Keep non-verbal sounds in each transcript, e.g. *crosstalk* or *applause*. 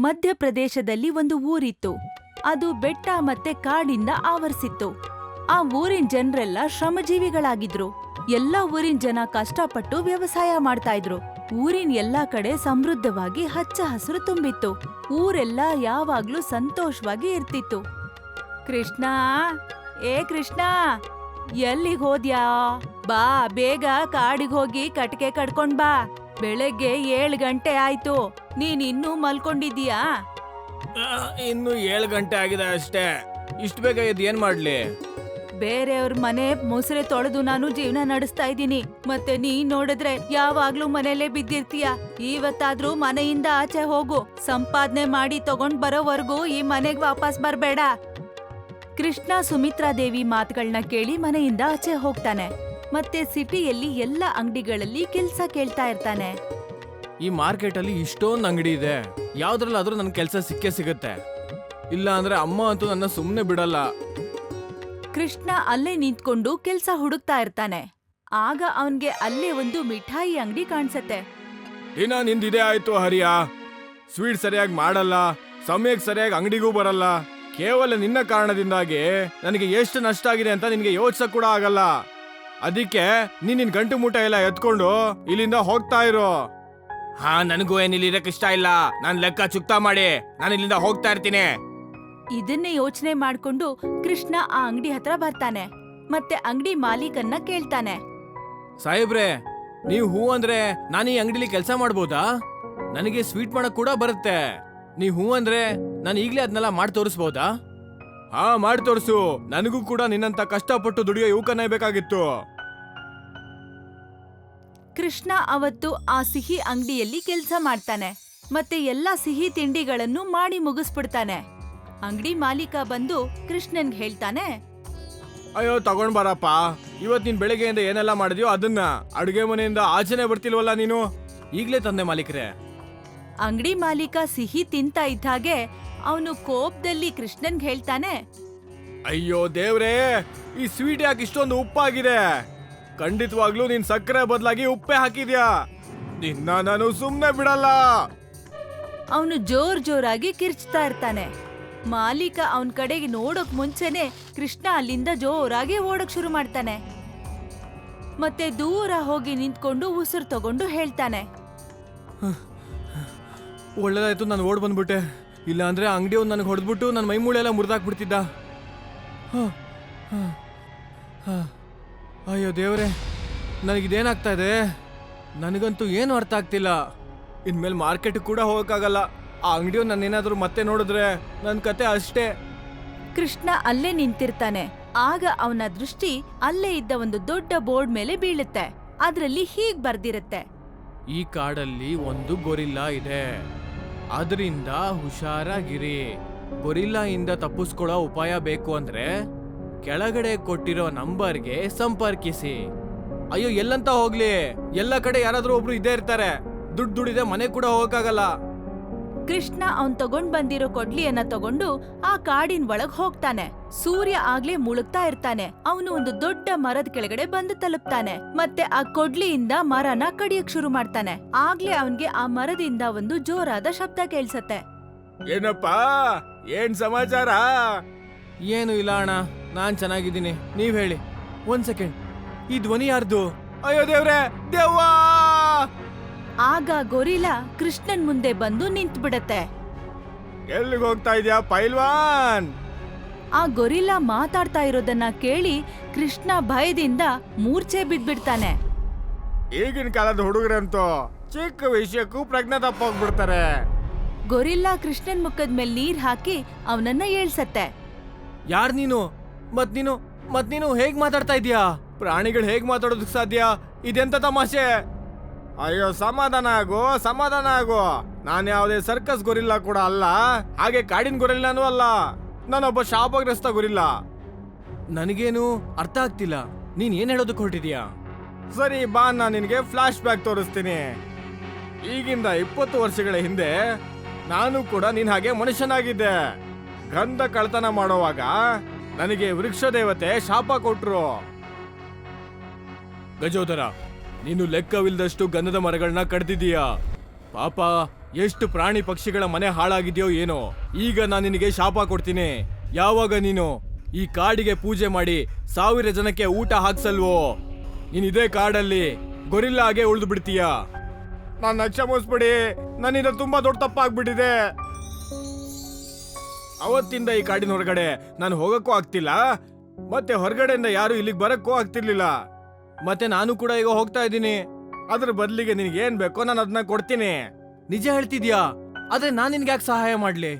ಮಧ್ಯಪ್ರದೇಶದಲ್ಲಿ ಒಂದು ಊರಿತ್ತು. ಅದು ಬೆಟ್ಟ ಮತ್ತೆ ಕಾಡಿಂದ ಆವರಿಸಿತ್ತು. ಆ ಊರಿನ ಜನರೆಲ್ಲ ಶ್ರಮಜೀವಿಗಳಾಗಿದ್ರು. ಎಲ್ಲ ಊರಿನ ಜನ ಕಷ್ಟಪಟ್ಟು ವ್ಯವಸಾಯ ಮಾಡ್ತಾ ಇದ್ರು. ಊರಿನ ಎಲ್ಲಾ ಕಡೆ ಸಮೃದ್ಧವಾಗಿ ಹಚ್ಚ ಹಸಿರು ತುಂಬಿತ್ತು. ಊರೆಲ್ಲ ಯಾವಾಗ್ಲೂ ಸಂತೋಷವಾಗಿ ಇರ್ತಿತ್ತು. ಕೃಷ್ಣ, ಏ ಕೃಷ್ಣ, ಎಲ್ಲಿಗೆ ಹೋದ್ಯಾ? ಬಾ, ಬೇಗ ಕಾಡಿಗೆ ಹೋಗಿ ಕಟ್ಟಿಗೆ ಕಡ್ಕೊಂಡ್ ಬಾ. ಬೆಳಗ್ಗೆ ಏಳು ಗಂಟೆ ಆಯ್ತು. ನೀನ್ ಇನ್ನೂ ಮಲ್ಕೊಂಡಿದೀಯಾ ಆ, ಇನ್ನು ಏಳು ಗಂಟೆ ಆಗಿದೆ ಅಷ್ಟೇ. ಇಷ್ಟು ಬೇಗ ಇದು ಏನ್ ಮಾಡ್ಲಿ? ಬೇರೆಯವ್ರ ಮನೆ ಮೊಸರೆ ತೊಳೆದು ನಾನು ಜೀವನ ನಡೆಸ್ತಾ ಇದ್ದೀನಿ. ಮತ್ತೆ ನೀ ನೋಡಿದ್ರೆ ಯಾವಾಗ್ಲೂ ಮನೆಯಲ್ಲೇ ಬಿದ್ದಿರ್ತೀಯ. ಇವತ್ತಾದ್ರೂ ಮನೆಯಿಂದ ಆಚೆ ಹೋಗು. ಸಂಪಾದನೆ ಮಾಡಿ ತಗೊಂಡ್ ಬರೋವರೆಗೂ ಈ ಮನೆಗ್ ವಾಪಸ್ ಬರ್ಬೇಡ. ಕೃಷ್ಣ ಸುಮಿತ್ರಾ ದೇವಿ ಮಾತುಗಳನ್ನ ಕೇಳಿ ಮನೆಯಿಂದ ಆಚೆ ಹೋಗ್ತಾನೆ. ಮತ್ತೆ ಸಿಟಿಯಲ್ಲಿ ಎಲ್ಲ ಅಂಗಡಿಗಳಲ್ಲಿ ಕೆಲ್ಸ ಕೇಳ್ತಾ ಇರ್ತಾನೆ. ಈ ಮಾರ್ಕೆಟ್ ಅಲ್ಲಿ ಇಷ್ಟೊಂದು ಅಂಗಡಿ ಇದೆ. ಯಾವ್ದ್ರಲ್ಲಾದ್ರೂ ನನ್ ಕೆಲಸ ಸಿಕ್ಕೇ ಸಿಗುತ್ತೆ. ಇಲ್ಲ ಅಂದ್ರೆ ಅಮ್ಮ ಅಂತೂ ನನ್ನ ಸುಮ್ಮನೆ ಬಿಡಲ್ಲ. ಕೃಷ್ಣ ಅಲ್ಲೇ ನಿಂತ್ಕೊಂಡು ಕೆಲ್ಸ ಹುಡುಕ್ತಾ ಇರ್ತಾನೆ. ಆಗ ಅವನ್ಗೆ ಅಲ್ಲೇ ಒಂದು ಮಿಠಾಯಿ ಅಂಗಡಿ ಕಾಣ್ಸತ್ತೆ. ದಿನ ನಿಂದಿದೆ ಆಯ್ತು ಹರಿಯ. ಸ್ವೀಟ್ ಸರಿಯಾಗಿ ಮಾಡಲ್ಲ ಸಮಯಕ್ಕೆ ಸರಿಯಾಗಿ ಅಂಗಡಿಗೂ ಬರಲ್ಲ. ಕೇವಲ ನಿನ್ನ ಕಾರಣದಿಂದಾಗಿ ನನಗೆ ಎಷ್ಟು ನಷ್ಟ ಆಗಿದೆ ಅಂತ ನಿನಗೆ ಯೋಚಿಸಕ್ ಕೂಡ ಆಗಲ್ಲ. ಅದಕ್ಕೆ ನೀನ್ ನಿನ್ ಗಂಟು ಮೂಟ ಎಲ್ಲ ಎತ್ಕೊಂಡು ಇಲ್ಲಿಂದ ಹೋಗ್ತಾ ಇರು. ಹಾ ನನಗೂ ಏನ್ ಇಲ್ಲಿ ಇರಕ್ ಇಷ್ಟ ಇಲ್ಲ. ನಾನ್ ಲೆಕ್ಕ ಚುಕ್ತಾ ಮಾಡಿ. ನಾನು ಇಲ್ಲಿಂದ ಹೋಗ್ತಾ ಇರ್ತೀನಿ. ಇದನ್ನೇ ಯೋಚನೆ ಮಾಡ್ಕೊಂಡು ಕೃಷ್ಣ ಆ ಅಂಗಡಿ ಹತ್ರ ಬರ್ತಾನೆ. ಮತ್ತೆ ಅಂಗಡಿ ಮಾಲೀಕನ್ನ ಕೇಳ್ತಾನೆ. ಸಾಹೇಬ್ರೆ ನೀವು ಹೂ ಅಂದ್ರೆ ನಾನು ಈ ಅಂಗಡಿಲಿ ಕೆಲಸ ಮಾಡ್ಬೋದಾ? ನನಗೆ ಸ್ವೀಟ್ ಮಾಡಕ್ ಕೂಡ ಬರುತ್ತೆ. ನೀವು ಹೂ ಅಂದ್ರೆ ನಾನು ಈಗಲೇ ಅದನ್ನೆಲ್ಲ ಮಾಡಿ ತೋರಿಸ್ಬೋದಾ ಹಾ ಮಾಡಿ ತೋರಿಸು. ನನಗೂ ಕೂಡ ನಿನ್ನಂತ ಕಷ್ಟಪಟ್ಟು ದುಡಿಯೋ ಯುವಕನೇ ಬೇಕಾಗಿತ್ತು. ಕೃಷ್ಣ ಅವತ್ತು ಆ ಸಿಹಿ ಅಂಗಡಿಯಲ್ಲಿ ಕೆಲಸ ಮಾಡ್ತಾನೆ. ಮತ್ತೆ ಎಲ್ಲಾ ಸಿಹಿ ತಿಂಡಿಗಳನ್ನು ಮಾಡಿ ಮುಗಿಸ್ಬಿಡ್ತಾನೆ. ಅಂಗಡಿ ಮಾಲೀಕ ಬಂದು ಕೃಷ್ಣನ್ಗೆ ಹೇಳ್ತಾನೆ ಅಯ್ಯೋ ತಗೊಂಡ್ ಬರಪ್ಪ. ಇವತ್ ನಿನ್ ಬೆಳಗ್ಗೆಯಿಂದ ಏನೆಲ್ಲ ಮಾಡಿದ್ಯೋ ಅದನ್ನ. ಅಡುಗೆ ಮನೆಯಿಂದ ಆಚೆನೆ ಬರ್ತಿಲ್ವಲ್ಲ ನೀನು? ಈಗ್ಲೇ ತಂದೆ ಮಾಲೀಕರೇ. ಅಂಗಡಿ ಮಾಲೀಕ ಸಿಹಿ ತಿಂತ ಇದ್ದ ಹಾಗೆ ಅವನು ಕೋಪದಲ್ಲಿ ಕೃಷ್ಣನ್ಗೆ ಹೇಳ್ತಾನೆ. ಅಯ್ಯೋ ದೇವ್ರೇ ಈ ಸ್ವೀಟ್ ಯಾಕೆ ಇಷ್ಟೊಂದು ಉಪ್ಪಾಗಿದೆ? ಖಂಡಿತವಾಗ್ಲೂ ನೀನ್ ಸಕ್ಕರೆ ಬದಲಾಗಿ ಉಪ್ಪೆ ಹಾಕಿದ್ಯಾ? ನಿನ್ನ ನಾನು ಸುಮ್ಮನೆ ಬಿಡಲ್ಲ. ಅವನು ಜೋರ್ ಜೋರಾಗಿ ಕಿರ್ಚ್ತಾ ಇರ್ತಾನೆ. ಮಾಲೀಕ ಅವನ್ ಕಡೆಗೆ ನೋಡೋಕ್ ಮುಂಚೆನೆ ಕೃಷ್ಣ ಅಲ್ಲಿಂದ ಜೋರಾಗಿ ಓಡಕ್ ಶುರು ಮಾಡ್ತಾನೆ. ಮತ್ತೆ ದೂರ ಹೋಗಿ ನಿಂತ್ಕೊಂಡು ಉಸಿರು ತಗೊಂಡು ಹೇಳ್ತಾನೆ. ಒಳ್ಳೇದಾಯ್ತು ನಾನು ಓಡ್ ಬಂದ್ಬಿಟ್ಟೆ. ಇಲ್ಲ ಅಂದ್ರೆ ಅಂಗಡಿ ಒಂದು ನನಗೆ ಹೊಡೆದ್ಬಿಟ್ಟು ನನ್ನ ಮೈ ಮೂಳೆ ಎಲ್ಲ ಮುರಿದಾಕ್ಬಿಡ್ತಿದ್ದ. ಹ, ಹ, ಹ. ಅಯ್ಯೋ ದೇವರೇ ನನಗಿದೇನಾಗ್ತಾ ಇದೆ? ನನಗಂತೂ ಏನು ಅರ್ಥ ಆಗ್ತಿಲ್ಲ. ಇನ್ಮೇಲೆ ಮಾರ್ಕೆಟ್ ಕೂಡ ಹೋಗೋಕ್ಕಾಗಲ್ಲ. ಆ ಅಂಗಡಿಯವ್ ನನ್ನ ಏನಾದರೂ ಮತ್ತೆ ನೋಡಿದ್ರೆ ನನ್ನ ಕತೆ ಅಷ್ಟೇ. ಕೃಷ್ಣ ಅಲ್ಲೇ ನಿಂತಿರ್ತಾನೆ. ಆಗ ಅವನ ದೃಷ್ಟಿ ಅಲ್ಲೇ ಇದ್ದ ಒಂದು ದೊಡ್ಡ ಬೋರ್ಡ್ ಮೇಲೆ ಬೀಳುತ್ತೆ. ಅದರಲ್ಲಿ ಹೀಗ್ ಬರ್ದಿರುತ್ತೆ. ಈ ಕಾಡಲ್ಲಿ ಒಂದು ಗೊರಿಲ್ಲ ಇದೆ. ಅದರಿಂದ ಹುಷಾರಾಗಿರಿ. ಗೊರಿಲ್ಲಾ ಇಂದ ತಪ್ಪಿಸ್ಕೊಳ್ಳೋ ಉಪಾಯ ಬೇಕು ಅಂದ್ರೆ ಕೆಳಗಡೆ ಕೊಟ್ಟಿರೋ ನಂಬರ್ಗೆ ಸಂಪರ್ಕಿಸಿ. ಅಯ್ಯೋ, ಎಲ್ಲಂತ ಹೋಗ್ಲಿ. ಎಲ್ಲ ಕಡೆ ಯಾರಾದ್ರೂ ಒಬ್ರು ಇದ್ದೇ ಇರ್ತಾರೆ. ದುಡ್ಡು ದುಡಿದೆ ಮನೆ ಕೂಡ ಹೋಗಕ್ಕಾಗಲ್ಲ. ಕೃಷ್ಣ ಅವನ್ ತಗೊಂಡ್ ಬಂದಿರೋ ಕೊಡ್ಲಿಯನ್ನ ತಗೊಂಡು ಆ ಕಾಡಿನ ಒಳಗ್ ಹೋಗ್ತಾನೆ. ಸೂರ್ಯ ಆಗ್ಲೇ ಮುಳುಗ್ತಾ ಇರ್ತಾನೆ. ಅವನು ಒಂದು ದೊಡ್ಡ ಮರದ ಕೆಳಗಡೆ ಬಂದು ತಲುಪ್ತಾನೆ. ಮತ್ತೆ ಆ ಕೊಡ್ಲಿಯಿಂದ ಮರನ ಕಡಿಯಕ್ ಶುರು ಮಾಡ್ತಾನೆ. ಆಗ್ಲೇ ಅವನ್ಗೆ ಆ ಮರದಿಂದ ಒಂದು ಜೋರಾದ ಶಬ್ದ ಕೇಳಿಸತ್ತೆ. ಏನಪ್ಪ? ಏನ್ ಸಮಾಚಾರ? ಏನು ಇಲ್ಲ ಅಣ್ಣ. ನಾನ್ ಚೆನ್ನಾಗಿದ್ದೀನಿ. ನೀವ್ ಹೇಳಿ. ಒಂದ್ ಸೆಕೆಂಡ್. ಈ ಧ್ವನಿ ಯಾರ್ದು? ಅಯ್ಯೋ ದೇವ್ರೆ ದೇವ್ವಾ! ಆಗ ಗೊರಿಲಾ ಕೃಷ್ಣನ್ ಮುಂದೆ ಬಂದು ನಿಂತ್ಬಿಡತ್ತೆ. ಎಲ್ಲಿಗೆ ಹೋಗ್ತಾ ಇದೀಯಾ ಪೈಲ್ವಾನ್? ಆ ಗೊರಿಲ್ಲಾ ಮಾತಾಡ್ತಾ ಇರೋದನ್ನ ಕೇಳಿ ಕೃಷ್ಣ ಭಯದಿಂದ ಮೂರ್ಛೆ ಬಿದ್ಬಿಡ್ತಾನೆ. ಈಗಿನ ಕಾಲದ ಹುಡುಗರಂತೂ ಚಿಕ್ಕ ವಿಷಯಕ್ಕೂ ಪ್ರಜ್ಞೆ ತಪ್ಪೋಗ್ಬಿಡ್ತಾರೆ. ಗೊರಿಲ್ಲಾ ಕೃಷ್ಣನ್ ಮುಖದ ಮೇಲೆ ನೀರ್ ಹಾಕಿ ಅವನನ್ನ ಏಳ್ಸತ್ತೆ. ಯಾರ್ ನೀನು? ಮತ್ ನೀನು? ಮತ್ ನೀನು ಹೇಗ್ ಮಾತಾಡ್ತಾ ಇದೀಯಾ? ಪ್ರಾಣಿಗಳು ಹೇಗ್ ಮಾತಾಡೋದಕ್ ಸಾಧ್ಯ? ಇದೆಂತ ತಮಾಷೆ? ಅಯ್ಯೋ ಸಮಾಧಾನ ಆಗೋ ಸಮಾಧಾನ ಆಗೋ. ನಾನು ಯಾವುದೇ ಸರ್ಕಸ್ ಗೊರಿಲ್ಲ ಕೂಡ ಅಲ್ಲ. ಹಾಗೆ ಕಾಡಿನ ಗೊರಿಲ್ಲನೂ ಅಲ್ಲ. ನಾನೊಬ್ಬ ಶಾಪಗ್ರಸ್ತ ಗೊರಿಲ್ಲ. ನನಗೇನು ಅರ್ಥ ಆಗ್ತಿಲ್ಲ. ನೀನ್ ಏನ್ ಹೇಳೋದಕ್ಕೆ ಹೊರಟಿದ್ಯಾ? ಸರಿ ಬಾ ನಾನು ನಿನಗೆ ಫ್ಲಾಶ್ ಬ್ಯಾಕ್ ತೋರಿಸ್ತೀನಿ. ಈಗಿಂದ ಇಪ್ಪತ್ತು ವರ್ಷಗಳ ಹಿಂದೆ ನಾನು ಕೂಡ ನಿನ್ ಹಾಗೆ ಮನುಷ್ಯನಾಗಿದ್ದೆ. ಗಂಧ ಕಳ್ತನ ಮಾಡುವಾಗ ನನಗೆ ವೃಕ್ಷ ದೇವತೆ ಶಾಪ ಕೊಟ್ರು. ಗಜೋದರ ನೀನು ಲೆಕ್ಕವಿಲ್ಲದಷ್ಟು ಗಂಧದ ಮರಗಳನ್ನ ಕಡ್ದಿದೀಯಾ ಪಾಪ, ಎಷ್ಟು ಪ್ರಾಣಿ ಪಕ್ಷಿಗಳ ಮನೆ ಹಾಳಾಗಿದೆಯೋ ಏನೋ? ಈಗ ನಾನು ನಿನಗೆ ಶಾಪ ಕೊಡ್ತೀನಿ. ಯಾವಾಗ ನೀನು ಈ ಕಾಡಿಗೆ ಪೂಜೆ ಮಾಡಿ ಸಾವಿರ ಜನಕ್ಕೆ ಊಟ ಹಾಕ್ಸಲ್ವೋ? ನೀನ್ ಇದೇ ಕಾಡಲ್ಲಿ ಗೊರಿಲ್ಲ ಹಾಗೆ ಉಳಿದು ಬಿಡ್ತೀಯ? ನನ್ನ ಕ್ಷಮಿಸ್ಬಿಡಿ ನನ್ನಿಂದ ತುಂಬಾ ದೊಡ್ಡ ತಪ್ಪಾಗ್ಬಿಟ್ಟಿದೆ. ಅವತ್ತಿಂದ ಈ ಕಾಡಿನ ಹೊರಗಡೆ ನಾನು ಹೋಗಕ್ಕೂ ಆಗ್ತಿಲ್ಲ. ಮತ್ತೆ ಹೊರಗಡೆಯಿಂದ ಯಾರು ಇಲ್ಲಿಗೆ ಬರಕ್ಕೂ ಆಗ್ತಿರ್ಲಿಲ್ಲ. ಮತ್ತೆ ನಾನು ಕೂಡ ಈಗ ಹೋಗ್ತಾ ಇದ್ದೀನಿ. ಅದ್ರ ಬದಲಿಗೆ ನಿನಗೆ ಏನ್ ಬೇಕೋ ನಾನು ಅದನ್ನ ಕೊಡ್ತೀನಿ. ನಿಜ ಹೇಳ್ತಿದ್ಯಾ? ಆದ್ರೆ ನಾನು ನಿನ್ಗೆ ಯಾಕೆ ಸಹಾಯ ಮಾಡ್ಲಿ?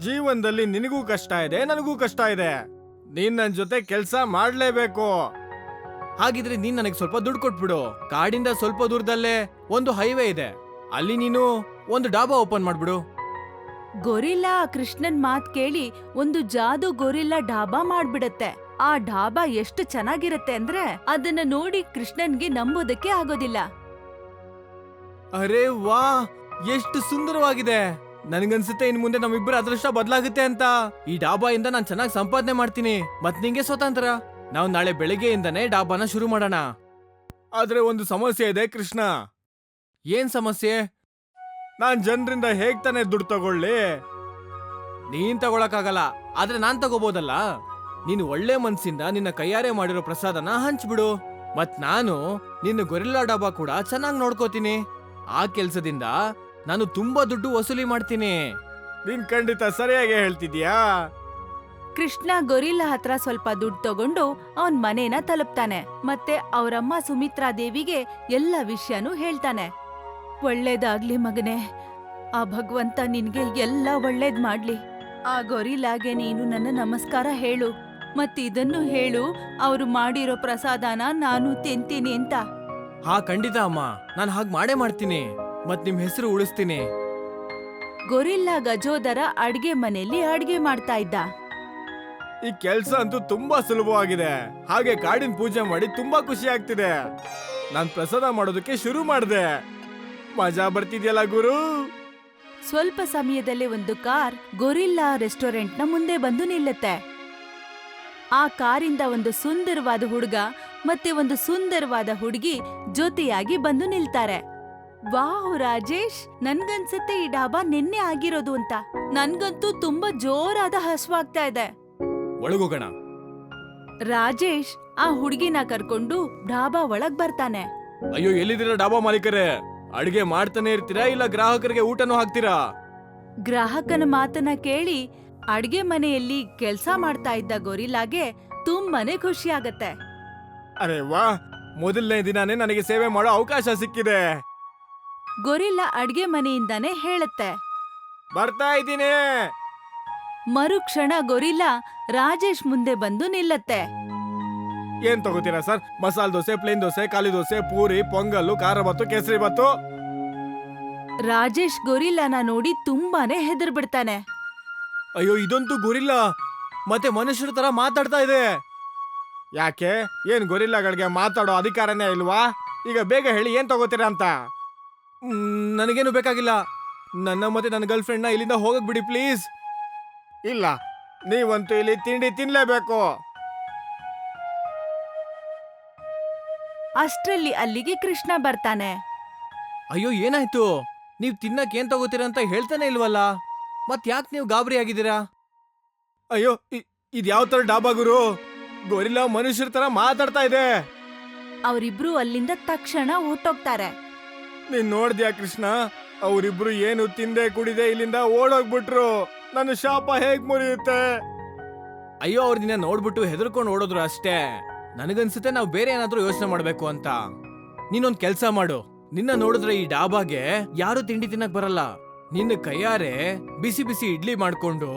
ಜೀವನದಲ್ಲಿ ನಿನಗೂ ಕಷ್ಟ ಇದೆ, ನನಗೂ ಕಷ್ಟ ಇದೆ. ನೀನ್ ನನ್ನ ಜೊತೆ ಕೆಲಸ ಮಾಡ್ಲೇಬೇಕು. ಹಾಗಿದ್ರೆ ನೀನ್ ನನಗೆ ಸ್ವಲ್ಪ ದುಡ್ಡು ಕೊಟ್ಬಿಡು. ಕಾಡಿಂದ ಸ್ವಲ್ಪ ದೂರದಲ್ಲೇ ಒಂದು ಹೈವೇ ಇದೆ. ಅಲ್ಲಿ ನೀನು ಒಂದು ಡಾಬಾ ಓಪನ್ ಮಾಡ್ಬಿಡು. ಗೊರಿಲ್ಲಾ ಕೃಷ್ಣನ್ ಮಾತ್ ಕೇಳಿ ಒಂದು ಜಾದು ಗೊರಿಲ್ಲಾ ಡಾಬಾ ಮಾಡ್ಬಿಡತ್ತೆ. ಆ ಡಾಬಾ ಎಷ್ಟು ಚೆನ್ನಾಗಿರುತ್ತೆ ಅಂದ್ರೆ ಅದನ್ನ ನೋಡಿ ಕೃಷ್ಣನ್ಗೆ ನಂಬೋದಕ್ಕೆ ಆಗೋದಿಲ್ಲ. ಅರೆ ವಾ, ಎಷ್ಟು ಸುಂದರವಾಗಿದೆ. ನನಗನ್ಸುತ್ತೆ ಇನ್ ಮುಂದೆ ನಮ್ಮಿಬ್ಬರ ಅದೃಷ್ಟ ಬದಲಾಗುತ್ತೆ ಅಂತ. ಈ ಡಾಬಾಯಿಂದ ನಾನು ಚೆನ್ನಾಗಿ ಸಂಪಾದನೆ ಮಾಡ್ತೀನಿ. ಮತ್ ನಿಂಗೆ ಸ್ವತಂತ್ರ ನಾವು ನಾಳೆ ಬೆಳಿಗ್ಗೆಯಿಂದನೇ ಡಾಬಾನ ಶುರು ಮಾಡೋಣ. ಆದ್ರೆ ಒಂದು ಸಮಸ್ಯೆ ಇದೆ ಕೃಷ್ಣ. ಏನ್ ಸಮಸ್ಯೆ? ನಾನ್ ಜನರಿಂದ ಹೇಗ್ ತಾನೇ ದುಡ್ಡು ತಗೊಳ್ಳಿ? ನೀನ್ ತಗೊಳಕ್ಕಾಗಲ್ಲ, ಆದ್ರೆ ನಾನ್ ತಗೋಬೋದಲ್ಲ? ನೀನು ಒಳ್ಳೆ ಮನ್ಸಿಂದ ನಿನ್ನ ಕೈಯಾರೆ ಮಾಡಿರೋ ಪ್ರಸಾದನ ಹಂಚ್ಬಿಡು. ಮತ್ ನಾನು ನಿನ್ನ ಗೊರಿಲ್ಲಾ ಡಾಬಾ ಕೂಡ ಚೆನ್ನಾಗಿ ನೋಡ್ಕೋತೀನಿ. ಆ ಕೆಲ್ಸದಿಂದ ನಾನು ತುಂಬಾ ದುಡ್ಡು ವಸೂಲಿ ಮಾಡ್ತೀನಿ. ನೀನ್ ಖಂಡಿತ ಸರಿಯಾಗಿ ಹೇಳ್ತಿದ್ಯಾ? ಕೃಷ್ಣ ಗೊರಿಲ್ಲಾ ಹತ್ರ ಸ್ವಲ್ಪ ದುಡ್ಡು ತಗೊಂಡು ಅವನ್ ಮನೇನ ತಲುಪ್ತಾನೆ. ಮತ್ತೆ ಅವರಮ್ಮ ಸುಮಿತ್ರಾ ದೇವಿಗೆ ಎಲ್ಲ ವಿಷಯನೂ ಹೇಳ್ತಾನೆ. ಒಳ್ಳೇದಾಗ್ಲಿ ಮಗನೇ. ಆ ಭಗವಂತ ನಿನ್ಗೆ ಎಲ್ಲ ಒಳ್ಳೇದ್ ಮಾಡ್ಲಿ. ಆ ಗೊರಿಲಾಗೆ ನೀನು ನನ್ನ ನಮಸ್ಕಾರ ಹೇಳು. ಮತ್ತಿದನ್ನು ಹೇಳು ಅವರು ಮಾಡಿರೋ ಪ್ರಸಾದನ ನಾನು ತಿಂತೀನಿ ಅಂತ. ಹಾ ಖಂಡಿತ ಅಮ್ಮ. ನಾನು ಹಾಗೆ ಮಾಡೇ ಮಾಡ್ತೀನಿ. ಮತ್ ನಿಮ್ ಹೆಸರು ಉಳಿಸ್ತೀನಿ. ಗೊರಿಲ್ಲಾ ಗಜೋದರ ಅಡ್ಗೆ ಮನೆಯಲ್ಲಿ ಅಡ್ಗೆ ಮಾಡ್ತಾ ಇದ್ದ. ಈ ಕೆಲ್ಸ ಅಂತೂ ತುಂಬಾ ಸುಲಭವಾಗಿದೆ. ಹಾಗೆ ಕಾಡಿನ ಪೂಜೆ ಮಾಡಿ ತುಂಬಾ ಖುಷಿ ಆಗ್ತಿದೆ. ನಾನ್ ಪ್ರಸಾದ ಮಾಡೋದಕ್ಕೆ ಶುರು ಮಾಡಿದೆ. ಮಜಾ ಬರ್ತಿದ್ಯಲ್ಲ ಗುರು? ಸ್ವಲ್ಪ ಸಮಯದಲ್ಲೇ ಒಂದು ಕಾರ್ ಗೊರಿಲ್ಲಾ ರೆಸ್ಟೋರೆಂಟ್ನ ಮುಂದೆ ಬಂದು ನಿಲ್ಲುತ್ತೆ. ಆ ಕಾರಿಂದ ಒಂದು ಸುಂದರವಾದ ಹುಡುಗ ಮತ್ತೆ ಒಂದು ಸುಂದರವಾದ ಹುಡುಗಿ ಜೊತೆಯಾಗಿ ಬಂದು ನಿಲ್ತಾರೆ. ವಾಹ್ ರಾಜೇಶ್ ನನ್ಗನ್ಸತ್ತೆ ಈ ಡಾಬಾ ನಿನ್ನೆ ಆಗಿರೋದು ಅಂತ. ನನ್ಗಂತೂ ತುಂಬಾ ಜೋರಾದ ಹಸುವಾಗ್ತಾ ಇದೆ. ಒಳಗೋಗೋಣ. ರಾಜೇಶ್ ಆ ಹುಡುಗಿನ ಕರ್ಕೊಂಡು ಡಾಬಾ ಒಳಗ್ ಬರ್ತಾನೆ. ಅಯ್ಯೋ ಎಲ್ಲಿದ್ದೀರಾ ಡಾಬಾ ಮಾಲೀಕರೇ? ಅಡಿಗೆ ಮಾಡ್ತಾನೆ ಇರ್ತೀರಾ ಇಲ್ಲ ಗ್ರಾಹಕರಿಗೆ ಊಟನೂ ಹಾಕ್ತೀರಾ? ಗ್ರಾಹಕನ ಮಾತನ್ನ ಕೇಳಿ ಅಡ್ಗೆ ಮನೆಯಲ್ಲಿ ಕೆಲ್ಸ ಮಾಡ್ತಾ ಇದ್ದ ಗೊರಿಲಾಗೆ ತುಂಬಾನೇ ಖುಷಿ ಆಗತ್ತೆ. ಅರೆ ವಾ ಮೊದಲನೇ ದಿನಾನೇ ನನಗೆ ಸೇವೆ ಮಾಡೋ ಅವಕಾಶ ಸಿಕ್ಕಿದೆ. ಗೊರಿಲ್ಲಾ ಅಡ್ಗೆ ಮನೆಯಿಂದಾನೇ ಹೇಳುತ್ತೆ. ಬರ್ತಾ ಇದ್ದೀನಿ. ಮರುಕ್ಷಣ ಗೊರಿಲ್ಲ ರಾಜೇಶ್ ಮುಂದೆ ಬಂದು ನಿಲ್ಲತ್ತೆ. ಏನ್ ತಗೋತೀರಾ ಸರ್? ಮಸಾಲ ದೋಸೆ ಪ್ಲೇನ್ ದೋಸೆ ಖಾಲಿ ದೋಸೆ ಪೂರಿ ಪೊಂಗಲ್ಲು ಖಾರ ಬತ್ತು ಕೇಸರಿ ಬತ್ತು ರಾಜೇಶ್ ಗೊರಿಲ್ಲಾನ ನೋಡಿ ತುಂಬಾನೇ ಹೆದರ್ಬಿಡ್ತಾನೆ. ಅಯ್ಯೋ ಇದಂತೂ ಗೊರಿಲ್ಲ. ಮತ್ತೆ ಮನುಷ್ಯರ ತರ ಮಾತಾಡ್ತಾ ಇದೆ. ಯಾಕೆ? ಏನ್ ಗೊರಿಲ್ಲಗಳಿಗೆ ಮಾತಾಡೋ ಅಧಿಕಾರನೇ ಇಲ್ವಾ? ಈಗ ಬೇಗ ಹೇಳಿ ಏನ್ ತಗೋತೀರಾ ಅಂತ? ನನಗೇನು ಬೇಕಾಗಿಲ್ಲ. ನನ್ನ ಮತ್ತೆ ನನ್ನ ಗರ್ಲ್ ಫ್ರೆಂಡ್ನ ಇಲ್ಲಿಂದ ಹೋಗಕ್ ಬಿಡಿ ಪ್ಲೀಸ್. ಇಲ್ಲ ನೀವಂತೂ ಇಲ್ಲಿ ತಿಂಡಿ ತಿನ್ಲೇಬೇಕು. ಅಷ್ಟರಲ್ಲಿ ಅಲ್ಲಿಗೆ ಕೃಷ್ಣ ಬರ್ತಾನೆ. ಅಯ್ಯೋ ಏನಾಯ್ತು? ನೀವು ತಿನ್ನಕ್ ಏನ್ ತಗೋತೀರ ಅಂತ ಹೇಳ್ತಾನೆ ಇಲ್ವಲ್ಲ? ಮತ್ ಯಾಕೆ ನೀವು ಗಾಬರಿ ಆಗಿದ್ದೀರಾ? ಅಯ್ಯೋ ಇದು ಯಾವ ತರ ಡಾಬಾ ಗುರು? ಗೊರಿಲ್ಲ ಮನುಷ್ಯರ ತರ ಮಾತಾಡ್ತಾ ಇದೆ. ಅವರಿಬ್ರು ಅಲ್ಲಿಂದ ತಕ್ಷಣ ಹೊರ್ಟೋಗ್ತಾರೆ ನೀನ್ ನೋಡ್ದ್ಯಾ ಕೃಷ್ಣ? ಅವರಿಬ್ರು ಏನು ತಿಂದೆ ಕುಡಿದೆ ಇಲ್ಲಿಂದ ಓಡೋಗ್ಬಿಟ್ರು. ನನ್ನ ಶಾಪ ಹೇಗ್ ಮುರಿಯುತ್ತೆ? ಅಯ್ಯೋ ಅವ್ರ ನಿನ್ನ ನೋಡ್ಬಿಟ್ಟು ಹೆದರ್ಕೊಂಡು ಓಡೋದ್ರು ಅಷ್ಟೇ. ನನಗನ್ಸುತ್ತೆ ನಾವು ಬೇರೆ ಏನಾದ್ರೂ ಯೋಚನೆ ಮಾಡ್ಬೇಕು ಅಂತ. ನೀನೊಂದ್ ಕೆಲ್ಸ ಮಾಡು. ನಿನ್ನ ನೋಡಿದ್ರೆ ಈ ಡಾಬಾಗೆ ಯಾರು ತಿಂಡಿ ತಿನ್ನಕ್ ಬರಲ್ಲ. ನಿನ್ನ ಕೈಯಾರೆ ಬಿಸಿ ಬಿಸಿ ಇಡ್ಲಿ ಮಾಡ್ಕೊಂಡು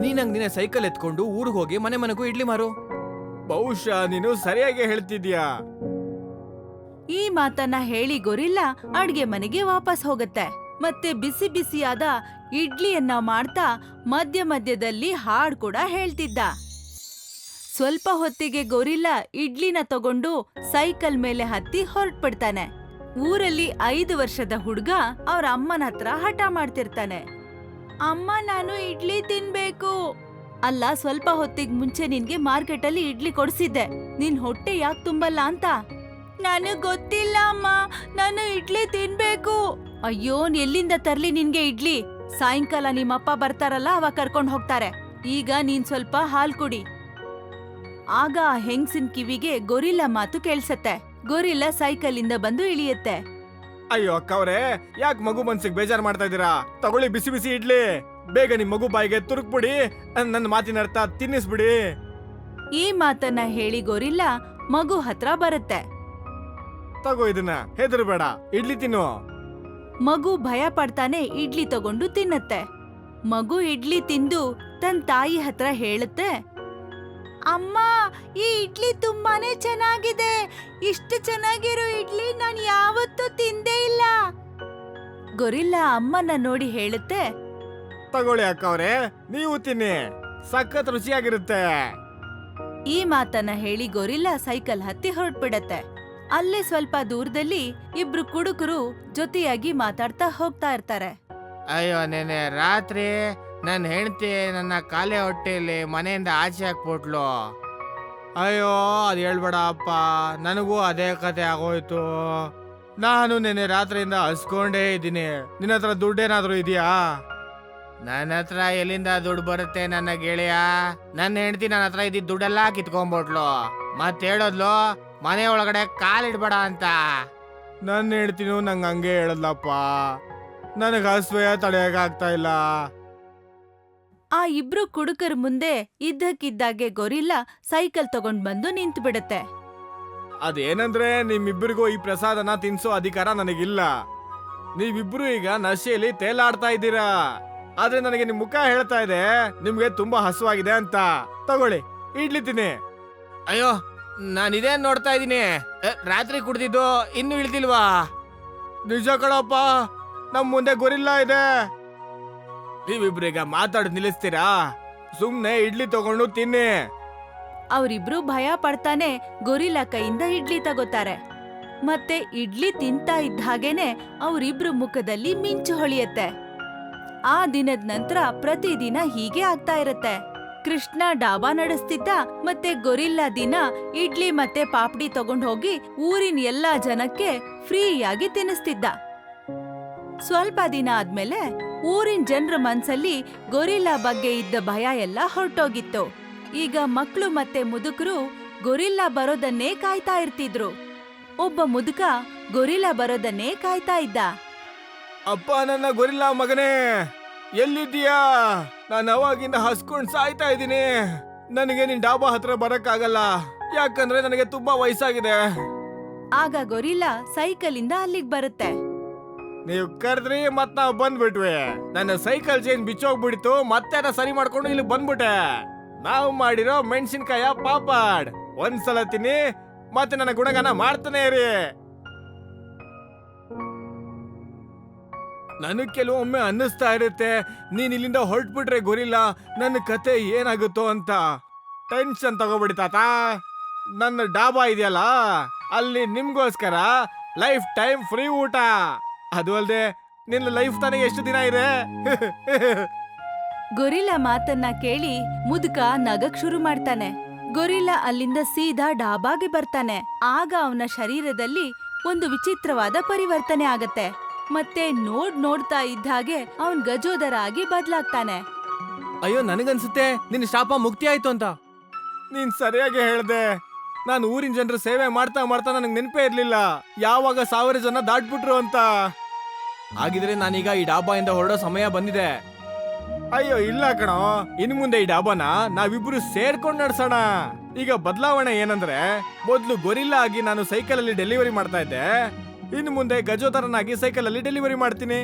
ನೀನಂಗ್ ನಿನ್ನ ಸೈಕಲ್ ಎತ್ಕೊಂಡು ಊರಿಗೆ ಹೋಗಿ ಮನೆ ಮನೆಗೂ ಇಡ್ಲಿ ಮಾರು ಬಹುಶಃ ನೀನು ಸರಿಯಾಗಿ ಹೇಳ್ತಿದ್ಯಾ ಈ ಮಾತನ್ನ ಹೇಳಿ ಗೊರಿಲ್ಲ ಅಡ್ಗೆ ಮನೆಗೆ ವಾಪಸ್ ಹೋಗತ್ತೆ. ಮತ್ತೆ ಬಿಸಿ ಬಿಸಿಯಾದ ಇಡ್ಲಿಯನ್ನ ಮಾಡ್ತಾ ಮಧ್ಯ ಮಧ್ಯದಲ್ಲಿ ಹಾಡ್ ಕೂಡ ಹೇಳ್ತಿದ್ದ. ಸ್ವಲ್ಪ ಹೊತ್ತಿಗೆ ಗೊರಿಲ್ಲ ಇಡ್ಲಿನ ತಗೊಂಡು ಸೈಕಲ್ ಮೇಲೆ ಹತ್ತಿ ಹೊರಟ್ಬಿಡ್ತಾನೆ. ಊರಲ್ಲಿ ಐದು ವರ್ಷದ ಹುಡ್ಗ ಅವ್ರ ಅಮ್ಮನ ಹತ್ರ ಹಠ ಮಾಡ್ತಿರ್ತಾನೆ. ಅಮ್ಮ, ನಾನು ಇಡ್ಲಿ ತಿನ್ಬೇಕು. ಅಲ್ಲ, ಸ್ವಲ್ಪ ಹೊತ್ತಿಗೆ ಮುಂಚೆ ನಿನ್ಗೆ ಮಾರ್ಕೆಟಲ್ಲಿ ಇಡ್ಲಿ ಕೊಡ್ಸಿದ್ದೆ. ನಿನ್ ಹೊಟ್ಟೆ ಯಾಕೆ ತುಂಬಲ್ಲ ಅಂತ? ನನಗ್ ಗೊತ್ತಿಲ್ಲ, ಅಮ್ಮ. ನಾನು ಇಡ್ಲಿ ತಿನ್ಬೇಕು. ಅಯ್ಯೋ ಎಲ್ಲಿಂದ ತರ್ಲಿ ನಿನ್ಗೆ ಇಡ್ಲಿ? ಸಾಯಂಕಾಲ ನಿಮ್ಮಪ್ಪ ಬರ್ತಾರಲ್ಲ, ಅವಾಗ ಕರ್ಕೊಂಡು ಹೋಗ್ತಾರೆ. ಈಗ ನೀನ್ ಸ್ವಲ್ಪ ಹಾಲ್ ಕುಡಿ. ಆಗ ಆ ಹೆಂಗ್ಸಿನ್ ಕಿವಿಗೆ ಗೊರಿಲ್ಲ ಮಾತು ಕೇಳ್ಸತ್ತೆ. ಗೊರಿಲ್ಲ ಸೈಕಲ್ ಇಂದ ಬಂದು ಇಳಿಯುತ್ತೆ. ಅಯ್ಯೋ ಅಕ್ಕವ್ರೆ ಯಾಕೆ ಮಗು ಮನ್ಸಿಗೆ ಬೇಜಾರ್ ಮಾಡ್ತಾ ಇದ್ದೀರಾ? ತಗೊಳ್ಳಿ ಬಿಸಿ ಬಿಸಿ ಇಡ್ಲಿ. ಬೇಗ ನಿಮ್ ಮಗು ಬಾಯಿಗೆ ತುರುಕ್ಬಿಡಿ ನನ್ನ ಮಾತಿನ ಅರ್ಥ ತಿನ್ನಿಸ್ಬಿಡಿ. ಈ ಮಾತನ್ನ ಹೇಳಿ ಗೊರಿಲ್ಲ ಮಗು ಹತ್ರ ಬರುತ್ತೆ. ತಗೋ ಇದನ್ನ ಹೆದರ್ಬೇಡ ಇಡ್ಲಿ ತಿನ್ನು. ಮಗು ಭಯ ಪಡ್ತಾನೆ ಇಡ್ಲಿ ತಗೊಂಡು ತಿನ್ನತ್ತೆ. ಮಗು ಇಡ್ಲಿ ತಿಂದು ತನ್ ತಾಯಿ ಹತ್ರ ಹೇಳುತ್ತೆ ಅಮ್ಮ ಈ ಇಡ್ಲಿ ತುಂಬಾನೇ ಚೆನ್ನಾಗಿದೆ. ಇಷ್ಟು ಚೆನ್ನಾಗಿರೋ ಇಡ್ಲಿ ನಾನು ಯಾವತ್ತೂ ತಿಂದೇ ಇಲ್ಲ. ಗೊರಿಲ್ಲ ಅಮ್ಮನ ನೋಡಿ ಹೇಳುತ್ತೆ. ತಗೊಳ್ಳಿ ಅಕ್ಕವ್ರೆ ನೀವು ತಿನ್ನಿ. ಸಖತ್ ರುಚಿಯಾಗಿರುತ್ತೆ. ಈ ಮಾತನ್ನ ಹೇಳಿ ಗೊರಿಲ್ಲ ಸೈಕಲ್ ಹತ್ತಿ ಹೊರಟ್ಬಿಡತ್ತೆ. ಅಲ್ಲೇ ಸ್ವಲ್ಪ ದೂರದಲ್ಲಿ ಇಬ್ರು ಕುಡುಕರು ಜೊತೆಯಾಗಿ ಮಾತಾಡ್ತಾ ಹೋಗ್ತಾ ಇರ್ತಾರೆ. ಅಯ್ಯೋ ನೆನೆ ರಾತ್ರಿ ನನ್ನ ಹೆಂಡತಿ ನನ್ನ ಕಾಲೇ ಹೊಟ್ಟೆಯಲ್ಲಿ ಮನೆಯಿಂದ ಆಚೆ ಹಾಕ್ಬಿಟ್ಲು. ಅಯ್ಯೋ ಅದು ಹೇಳ್ಬೇಡ ಅಪ್ಪ. ನನಗೂ ಅದೇ ಕತೆ ಆಗೋಯ್ತು. ನಾನು ನಿನ್ನೆ ರಾತ್ರಿಯಿಂದ ಹಸ್ಕೊಂಡೇ ಇದ್ದೀನಿ. ನಿನ್ನ ಹತ್ರ ದುಡ್ಡೇನಾದ್ರೂ ಇದೆಯಾ? ನನ್ನ ಹತ್ರ ಎಲ್ಲಿಂದ ದುಡ್ಡು ಬರುತ್ತೆ ನನ್ನ ಗೆಳೆಯ? ನನ್ನ ಹೆಂಡತಿ ನನ್ನ ಹತ್ರ ಇದ್ದಿದ್ದ ದುಡ್ಡೆಲ್ಲ ಕಿತ್ಕೊಂಡ್ಬಿಟ್ಲು. ಮತ್ತೆ ಹೇಳೋದ್ಲು ಮನೆ ಒಳಗಡೆ ಕಾಲಿಡ್ಬೇಡ ಅಂತ. ನನ್ನ ಹೆಂಡ್ತಿನೂ ನಂಗೆ ಹಂಗೆ ಹೇಳದ್ಲಪ್ಪ. ನನಗೆ ಹಸುವೆ ತಡೆಯೋಕ್ಕಾಗ್ತಾ ಇಲ್ಲ. ಆ ಇಬ್ರು ಕುಡುಕರ ಮುಂದೆ ಇದ್ದಕ್ಕಿದ್ದಾಗೆ ಗೊರಿಲ್ಲ ಸೈಕಲ್ ತಗೊಂಡ್ ಬಂದು ನಿಂತು ಬಿಡತ್ತೆ ಅದೇನಂದ್ರೆ ನಿಮ್ಮಿಬ್ಬರಿಗೂ ಈ ಪ್ರಸಾದನ ತಿನ್ಸೋ ಅಧಿಕಾರ ನನಗಿಲ್ಲ. ನೀವಿಬ್ರು ಈಗ ನಶೆಯಲ್ಲಿ ತೇಲಾಡ್ತಾ ಇದ್ದೀರಾ. ಆದ್ರೆ ನನಗೆ ನಿಮ್ ಮುಖ ಹೇಳ್ತಾ ಇದೆ ನಿಮ್ಗೆ ತುಂಬಾ ಹಸುವಾಗಿದೆ ಅಂತ. ತಗೊಳ್ಳಿ ಇಡ್ಲಿ ತಿನ್ನಿ. ಅಯ್ಯೋ ನಾನು ಇದೇನ್ ನೋಡ್ತಾ ಇದ್ದೀನಿ? ರಾತ್ರಿ ಕುಡ್ದಿದ್ದು ಇನ್ನು ಇಳ್ದಿಲ್ವಾ? ನಿಜ ಕಣಪ್ಪ ನಮ್ ಮುಂದೆ ಗೊರಿಲ್ಲ ಇದೆ. ನೀವಿಬ್ರೀಗ ಮಾತಾಡ್ ನಿಲ್ಲಿಸ್ತೀರಾ? ಸುಮ್ನೆ ಇಡ್ಲಿ ತಗೊಂಡು ತಿನ್ನಿ. ಅವರಿಬ್ರು ಭಯ ಪಡ್ತಾನೆ ಗೊರಿಲ್ಲ ಕೈಯಿಂದ ಇಡ್ಲಿ ತಗೋತಾರೆ. ಮತ್ತೆ ಇಡ್ಲಿ ತಿಂತಾ ಇದ್ದ ಹಾಗೇನೆ ಅವರಿಬ್ರು ಮುಖದಲ್ಲಿ ಮಿಂಚು ಹೊಳಿಯತ್ತೆ. ಆ ದಿನದ ನಂತರ ಪ್ರತಿದಿನ ಹೀಗೆ ಆಗ್ತಾ ಇರತ್ತೆ. ಕೃಷ್ಣ ಡಾಬಾ ನಡೆಸ್ತಿದ್ದ ಮತ್ತೆ ಗೊರಿಲ್ಲಾ ದಿನ ಇಡ್ಲಿ ಮತ್ತೆ ಪಾಪಡಿ ತಗೊಂಡ್ ಹೋಗಿ ಊರಿನ ಎಲ್ಲಾ ಜನಕ್ಕೆ ಫ್ರೀಯಾಗಿ ತಿನ್ನಿಸ್ತಿದ್ದ. ಸ್ವಲ್ಪ ದಿನ ಆದ್ಮೇಲೆ ಊರಿನ ಜನರ ಮನ್ಸಲ್ಲಿ ಗೊರಿಲ್ಲಾ ಬಗ್ಗೆ ಇದ್ದ ಭಯ ಎಲ್ಲ ಹೊರಟೋಗಿತ್ತು. ಈಗ ಮಕ್ಕಳು ಮತ್ತೆ ಮುದುಕರು ಗೊರಿಲ್ಲಾ ಬರೋದನ್ನೇ ಕಾಯ್ತಾ ಇರ್ತಿದ್ರು. ಒಬ್ಬ ಮುದುಕ ಗೊರಿಲ್ಲಾ ಬರೋದನ್ನೇ ಕಾಯ್ತಾ ಇದ್ದ. ಅಪ್ಪ ನನ್ನ ಗೊರಿಲ್ಲಾ ಮಗನೇ ಎಲ್ಲಿದ್ದೀಯಾ? ನಾನು ಅವಾಗಿಂದ ಹಸ್ಕೊಂಡು ಸಾಯ್ತಾ ಇದ್ದೀನಿ. ನನಗೆ ನಿನ್ ಡಾಬಾ ಹತ್ರ ಬರಕ್ಕಾಗಲ್ಲ. ಯಾಕಂದ್ರೆ ನನಗೆ ತುಂಬಾ ವಯಸ್ಸಾಗಿದೆ. ಆಗ ಗೊರಿಲ್ಲ ಸೈಕಲಿಂದ ಅಲ್ಲಿಗೆ ಬರುತ್ತೆ. ನೀವು ಕರೆದ್ರಿ, ಮತ್ ನಾವ್ ಬಂದ್ಬಿಟ್ವಿ. ನನ್ನ ಸೈಕಲ್ ಚೈನ್ ಬಿಚ್ಚೋಗ್ಬಿಡ್ತು, ಮತ್ತೆ ಅದ ಸರಿ ಮಾಡ್ಕೊಂಡು ಇಲ್ಲಿ ಬಂದ್ಬಿಟ್ಟೆ. ನಾವು ಮಾಡಿರೋ ಮೆಣಸಿನ್ಕಾಯ ಪಾಪಾಡ್. ಒಂದ್ಸಲ ತಿನ್ನಿ ಮತ್ತೆ ನನ್ನ ಗುಣಗಾನ ಮಾಡ್ತಾನೆ ಇರಿ. ನನಗ್ ಕೆಲವೊಮ್ಮೆ ಅನ್ನಿಸ್ತಾ ಇರುತ್ತೆ, ನೀನ್ ಇಲ್ಲಿಂದ ಹೊರಟ್ಬಿಟ್ರೆ ಗೊರಿಲ್ಲ, ನನ್ನ ಕತೆ ಏನಾಗುತ್ತೋ ಅಂತ. ಟೆನ್ಷನ್ ತಗೋಬಿಡ್ತಾತ ನನ್ನ ಡಾಬಾ ಇದೆಯಲ್ಲ, ಅಲ್ಲಿ ನಿಮ್ಗೋಸ್ಕರ ಲೈಫ್ ಟೈಮ್ ಫ್ರೀ ಊಟ. ಅದು ಅಲ್ದೆ ನಿನ್ನ ಲೈಫ್ ತಾನೇ ಎಷ್ಟು ದಿನ ಇದೆ? *laughs* ಗೊರಿಲ್ಲ ಮಾತನ್ನ ಕೇಳಿ ಮುದುಕ ನಗಕ್ ಶುರು ಮಾಡ್ತಾನೆ. ಗೊರಿಲ್ಲ ಅಲ್ಲಿಂದ ಸೀದಾ ಡಾಬಾಗೆ ಬರ್ತಾನೆ. ಆಗ ಅವನ ಶರೀರದಲ್ಲಿ ಒಂದು ವಿಚಿತ್ರವಾದ ಪರಿವರ್ತನೆ ಆಗತ್ತೆ. ಮತ್ತೆ ನೋಡ್ ನೋಡ್ತಾ ಇದ್ದ ಹಾಗೆ ಅವನ್ ಗಜೋದರ ಆಗಿ ಬದ್ಲಾಗ್ತಾನೆ. ಅಯ್ಯೋ ನನಗನ್ಸುತ್ತೆ ನಿನ್ನ ಶಾಪ ಮುಕ್ತಿ ಆಯ್ತು ಅಂತ. ನೀನ್ ಸರಿಯಾಗಿ ಹೇಳ್ದೆ. ನಾನು ಊರಿನ ಜನರ ಸೇವೆ ಮಾಡ್ತಾ ಮಾಡ್ತಾ ನನಗೆ ನೆನಪೇ ಇರಲಿಲ್ಲ. ಯಾವಾಗ ಸಾವಿರ ಜನ ದಾಟ್ಬಿಟ್ರು ಅಂತ. ಹಾಗಿದ್ರೆ ನಾನೀಗ ಈ ಡಾಬಾಯಿಂದ ಹೊರಡೋ ಸಮಯ ಬಂದಿದೆ. ಅಯ್ಯೋ ಇಲ್ಲ ಕಣೋ. ಇನ್ ಮುಂದೆ ಈ ಡಾಬಾನ ನಾವಿಬ್ರು ಸೇರ್ಕೊಂಡು ನಡ್ಸೋಣ. ಈಗ ಬದಲಾವಣೆ ಏನಂದ್ರೆ ಮೊದ್ಲು ಗೊರಿಲ್ಲಾ ಆಗಿ ನಾನು ಸೈಕಲ್ ಅಲ್ಲಿ ಡೆಲಿವರಿ ಮಾಡ್ತಾ ಇದ್ದೆ. ಇನ್ನು ಮುಂದೆ ಗಜೋತರನಾಗಿ ಸೈಕಲ್ ಅಲ್ಲಿ ಡೆಲಿವರಿ ಮಾಡ್ತೀನಿ.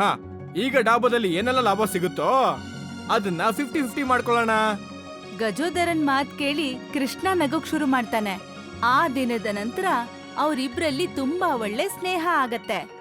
ಹಾ ಈಗ ಡಾಬಾದಲ್ಲಿ ಏನೆಲ್ಲ ಲಾಭ ಸಿಗುತ್ತೋ ಅದನ್ನ ಫಿಫ್ಟಿ ಫಿಫ್ಟಿ ಮಾಡ್ಕೊಳ್ಳೋಣ. ಗಜೋದರನ್ ಮಾತ್ ಕೇಳಿ ಕೃಷ್ಣ ನಗೋಕ್ ಶುರು ಮಾಡ್ತಾನೆ. ಆ ದಿನದ ನಂತರ ಅವರಿಬ್ರಲ್ಲಿ ತುಂಬಾ ಒಳ್ಳೆ ಸ್ನೇಹ ಆಗತ್ತೆ.